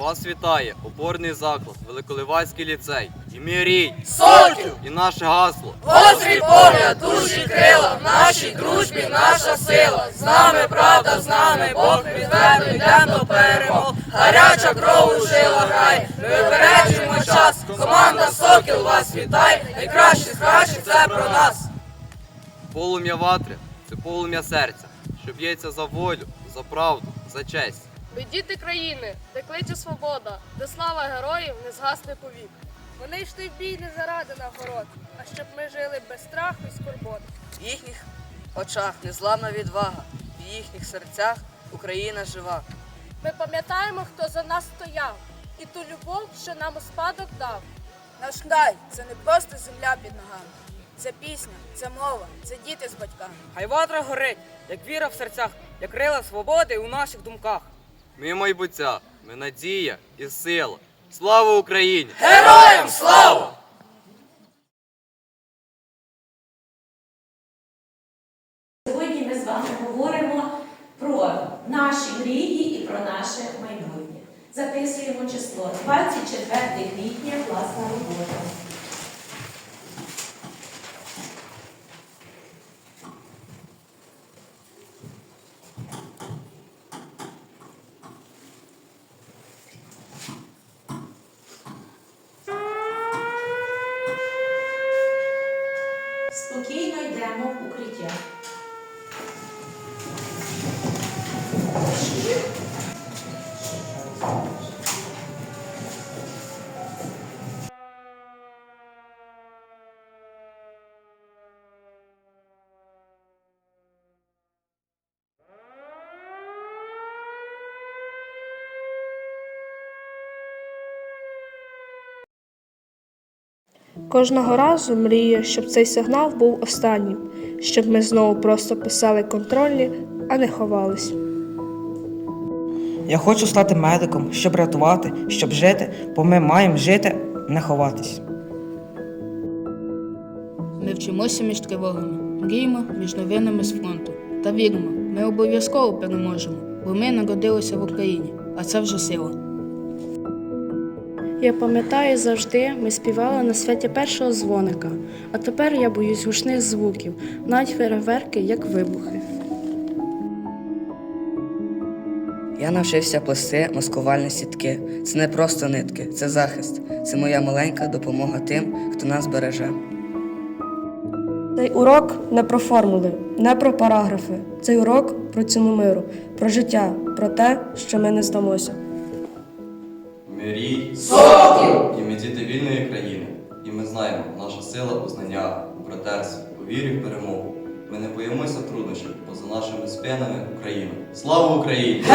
Вас вітає опорний заклад, Великоливацький ліцей. І мій рій, Сокіл! і наше гасло. Гострий погляд, душі крила, в нашій дружбі наша сила. З нами правда, з нами Бог відверто йдемо до перемог. Гаряча кров у жилах грає, ми випереджуємо час. Команда Сокіл вас вітає, найкраще з кращих це про нас. Полум'я ватри це полум'я серця, що б'ється за волю, за правду, за честь. Ви діти країни, де кличе свобода, де слава героїв не згасне повік. Вони йшли в бій не заради нагород, а щоб ми жили без страху і скорбот. В їхніх очах незламна відвага, в їхніх серцях Україна жива. Ми пам'ятаємо, хто за нас стояв, і ту любов, що нам у спадок дав. Наш край це не просто земля під ногами. Це пісня, це мова, це діти з батьками. Хай ватра горить, як віра в серцях, як крила свободи у наших думках. Ми майбуття, ми надія і сила. Слава Україні! Героям слава! Сьогодні ми з вами говоримо про наші мрії і про наше майбутнє. Записуємо число 24 квітня, класна робота. Укриття. Кожного разу мрію, щоб цей сигнал був останнім, щоб ми знову просто писали контрольні, а не ховались. Я хочу стати медиком, щоб рятувати, щоб жити, бо ми маємо жити, не ховатись. Ми вчимося між тривогами, мріємо між новинами з фронту. Та віримо, ми обов'язково переможемо, бо ми народилися в Україні, а це вже сила. Я пам'ятаю завжди, ми співали на святі першого дзвоника, а тепер я боюсь гучних звуків, навіть фейерверки, як вибухи. Я навчився плести маскувальні сітки. Це не просто нитки, це захист. Це моя маленька допомога тим, хто нас береже. Цей урок не про формули, не про параграфи. Цей урок про ціну миру, про життя, про те, що ми не здамося. Мирій, соків! І ми діти вільної країни. І ми знаємо, наша сила у знаннях, у братерстві, у вірі в перемогу. Ми не боїмося труднощів, бо за нашими спинами Україна. Слава Україні! Вірність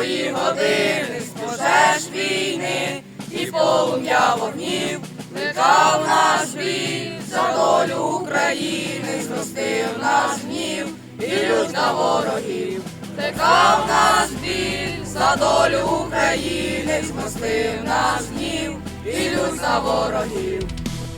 великої години, з пожеж війни і полум'я вогнів, викав наш бій за долю України. нас гнів, і лють ворогів. Текав нас біль за долю України, змостив нас гнів, і лють ворогів.